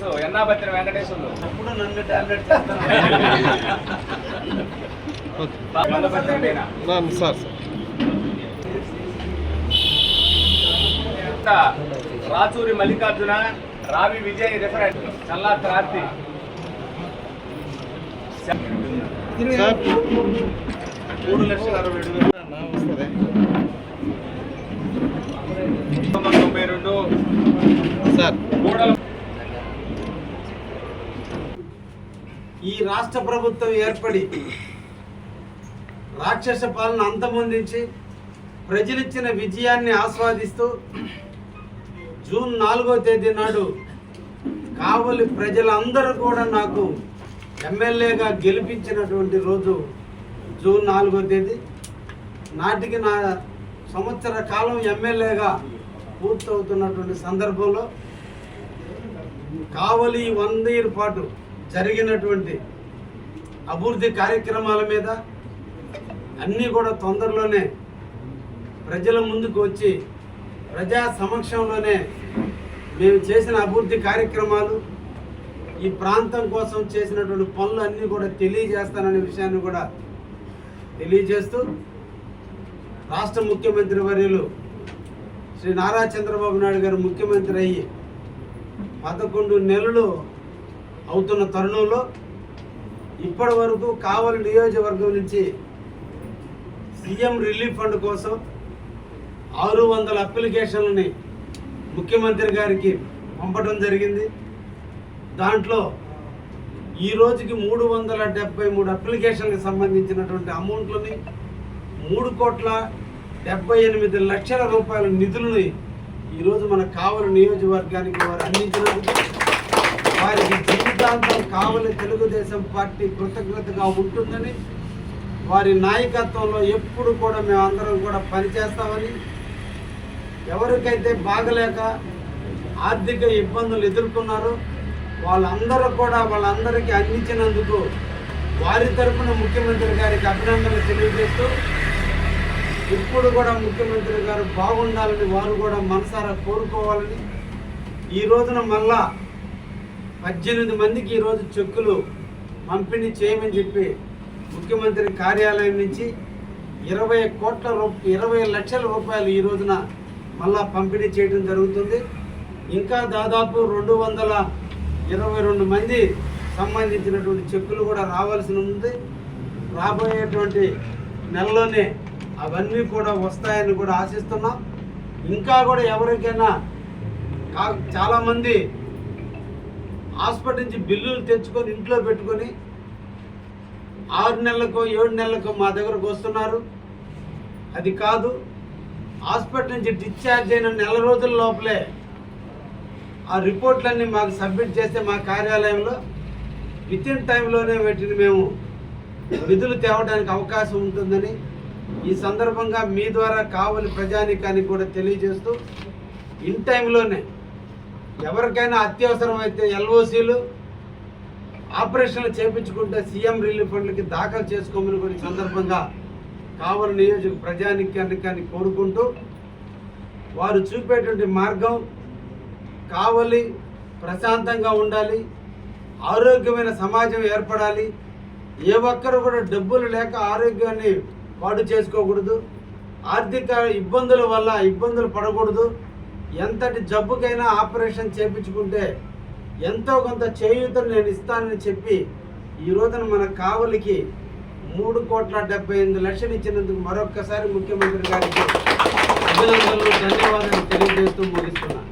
Doctors Ennabattina Venkateswarlu అప్పుడు నన్ను tablet చేస్తాను. సార్ రాచూరి మల్లికార్జున రావి విజయ్ రిఫరెంట్ చల్లా క్రాంతి. సార్. మూడు లక్షల అరవై ఏడు వేలు. తొంభై రెండు. సార్. మూడల ఈ రాష్ట్ర ప్రభుత్వం ఏర్పడి రాక్షస పాలన అంతమొందించి ప్రజలిచ్చిన విజయాన్ని ఆస్వాదిస్తూ జూన్ నాలుగో తేదీ నాడు కావలి ప్రజలందరూ కూడా నాకు ఎమ్మెల్యేగా గెలిపించినటువంటి రోజు జూన్ నాలుగో తేదీ. నాటికి నా సంవత్సర కాలం ఎమ్మెల్యేగా పూర్తవుతున్నటువంటి సందర్భంలో కావలి వంద ఇయర్ పాటు జరిగినటువంటి అభివృద్ధి కార్యక్రమాల మీద అన్నీ కూడా తొందరలోనే ప్రజల ముందుకు వచ్చి ప్రజా సమక్షంలోనే మేము చేసిన అభివృద్ధి కార్యక్రమాలు ఈ ప్రాంతం కోసం చేసినటువంటి పనులు అన్నీ కూడా తెలియజేస్తాననే విషయాన్ని కూడా తెలియజేస్తూ రాష్ట్ర ముఖ్యమంత్రి వర్యులు శ్రీ నారా చంద్రబాబు నాయుడు గారు ముఖ్యమంత్రి అయ్యి పదకొండు నెలలు అవుతున్న తరుణంలో ఇప్పటి వరకు కావలి నియోజకవర్గం నుంచి సీఎం రిలీఫ్ ఫండ్ కోసం ఆరు వందల అప్లికేషన్లని ముఖ్యమంత్రి గారికి పంపడం జరిగింది. దాంట్లో ఈ రోజుకి మూడు వందల డెబ్బై మూడు అప్లికేషన్లకు సంబంధించినటువంటి అమౌంట్లని మూడు కోట్ల డెబ్బై ఎనిమిది లక్షల రూపాయల నిధులని ఈరోజు మన కావలి నియోజకవర్గానికి వారు అందించినందుకు వారికి సిద్ధాంతం కావలి తెలుగుదేశం పార్టీ కృతజ్ఞతగా ఉంటుందని వారి నాయకత్వంలో ఎప్పుడు కూడా మేము అందరం కూడా పనిచేస్తామని ఎవరికైతే బాగలేక ఆర్థిక ఇబ్బందులు ఎదుర్కొన్నారో వాళ్ళందరూ కూడా వాళ్ళందరికీ అందించినందుకు వారి తరపున ముఖ్యమంత్రి గారికి అభినందనలు తెలియజేస్తూ ఇప్పుడు కూడా ముఖ్యమంత్రి గారు బాగుండాలని వారు కూడా మనసారా కోరుకోవాలని ఈ రోజున మళ్ళా పద్దెనిమిది మందికి ఈరోజు చెక్కులు పంపిణీ చేయమని చెప్పి ముఖ్యమంత్రి కార్యాలయం నుంచి ఇరవై కోట్ల రూప ఇరవై లక్షల రూపాయలు ఈ రోజున మళ్ళా పంపిణీ చేయడం జరుగుతుంది. ఇంకా దాదాపు రెండు వందల ఇరవై రెండు మంది సంబంధించినటువంటి చెక్కులు కూడా రావాల్సి ఉంది. రాబోయేటువంటి నెలలోనే అవన్నీ కూడా వస్తాయని కూడా ఆశిస్తున్నాం. ఇంకా కూడా ఎవరికైనా కా చాలామంది హాస్పిటల్ నుంచి బిల్లులు తెచ్చుకొని ఇంట్లో పెట్టుకొని ఆరు నెలలకు ఏడు నెలలకు మా దగ్గరకు వస్తున్నారు. అది కాదు హాస్పిటల్ నుంచి డిశ్చార్జ్ అయిన నెల రోజుల లోపలే ఆ రిపోర్ట్లన్నీ మాకు సబ్మిట్ చేస్తే మా కార్యాలయంలో విత్ ఇన్ టైంలోనే వీటిని మేము విధులు తేవడానికి అవకాశం ఉంటుందని ఈ సందర్భంగా మీ ద్వారా కావలి ప్రజానికానికి కూడా తెలియజేస్తూ ఇన్ టైంలోనే ఎవరికైనా అత్యవసరమైతే ఎల్ఓసీలు ఆపరేషన్లు చేపించుకుంటే సీఎం రిలీఫ్ ఫండ్లకి దాఖలు చేసుకోమని కొన్ని సందర్భంగా కావలి నియోజక ప్రజానికాన్ని కోరుకుంటూ వారు చూపేటువంటి మార్గం కావలి ప్రశాంతంగా ఉండాలి ఆరోగ్యమైన సమాజం ఏర్పడాలి. ఏ ఒక్కరు కూడా డబ్బులు లేక ఆరోగ్యాన్ని పాడు చేసుకోకూడదు. ఆర్థిక ఇబ్బందుల వల్ల ఇబ్బందులు పడకూడదు. ఎంతటి జబ్బుకైనా ఆపరేషన్ చేపించుకుంటే ఎంతో కొంత చేయూతను నేను ఇస్తానని చెప్పి ఈ రోజున మన కావలికి మూడు కోట్ల డెబ్బై ఎనిమిది లక్షలు ఇచ్చినందుకు మరొక్కసారి ముఖ్యమంత్రి గారికి అభినందనలు ధన్యవాదాలు తెలియజేస్తూ ముగిస్తున్నాను.